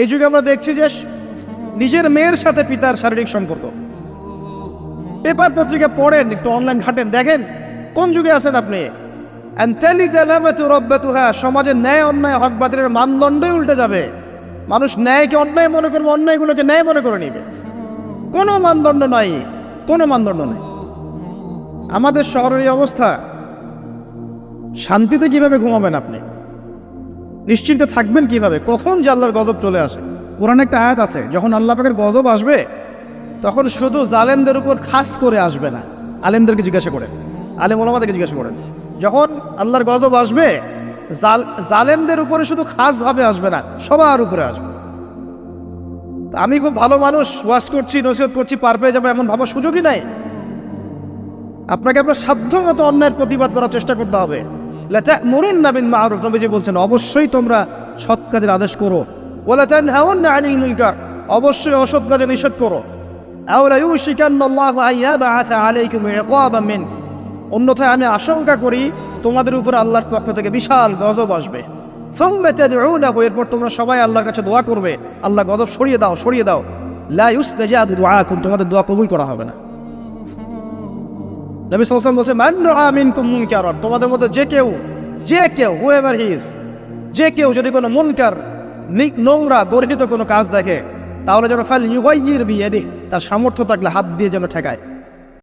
এই যুগে আমরা দেখছি যে নিজের মেয়ের সাথে পিতার শারীরিক সম্পর্ক। পেপার পত্রিকা পড়েন, একটু অনলাইন ঘাটেন, দেখেন কোন যুগে আছেন আপনি? সমাজের ন্যায়, অন্যায়, হক বাতিলের মানদণ্ডই উল্টে যাবে। মানুষ ন্যায়কে অন্যায় মনে করবে, অন্যায়গুলোকে ন্যায় মনে করে নিবে। কোনো মানদণ্ড নাই, কোনো মানদণ্ড নেই। আমাদের শহরের অবস্থা, শান্তিতে কীভাবে ঘুমাবেন আপনি? নিশ্চিন্তে থাকবেন কীভাবে? কখন যে আল্লাহর গজব চলে আসে? কোরআন একটা আয়াত আছে, যখন আল্লাহ পাকের গজব আসবে, তখন শুধু জালেমদের উপর খাস করে আসবে না, আলেমদেরকে জিজ্ঞাসা করেন আলেম ওলামাদেরকে জিজ্ঞাসা করেন। যখন আল্লাহর গজব আসবে, জাল, জালেমদের উপরে শুধু খাসভাবে আসবে না, সবার উপরে আসবে। তা আমি খুব ভালো মানুষ ওয়াশ করছি, নসিহত করছি, পার পেয়ে যাব, এমন ভাবার সুযোগই নাই। আপনাকে আপনার সাধ্য মতো অন্যায়ের প্রতিবাদ করার চেষ্টা করতে হবে। মরুন না বিন মাহরুফ নবীজি বলছেন, অবশ্যই তোমরা সৎ কাজের আদেশ করো। ওলা তানহাউন না আনিল মুনকার, অবশ্যই অসৎ কাজে নিষেধ করো। আও লা ইউশিকান্নাল্লাহু আন ইয়াবআথা আলাইকুম ইকাবাম মিন, অন্যথায় আমি আশঙ্কা করি তোমাদের উপরে আল্লাহর পক্ষ থেকে বিশাল গজব আসবে। এরপর তোমরা সবাই আল্লাহর কাছে দোয়া করবে। আল্লাহ গজব সরিয়ে দাও সরিয়ে দাও। লা ইউস্তাজাবু দুআকুম, তোমাদের দোয়া কবুল করা হবে না। নবী সালাম বলছে মান আমিন মিনকুম মুনকারান তোমাদের মধ্যে যে কেউ যে কেউ হুএভার হিজ যে কেউ যদি কোনো মুনকার নোংরা, গর্হিত কোনো কাজ দেখে, তাহলে যেন ফাল ইউগাইয়ির বিয়ে তার সামর্থ্য থাকলে হাত দিয়ে যেন ঠেকায়।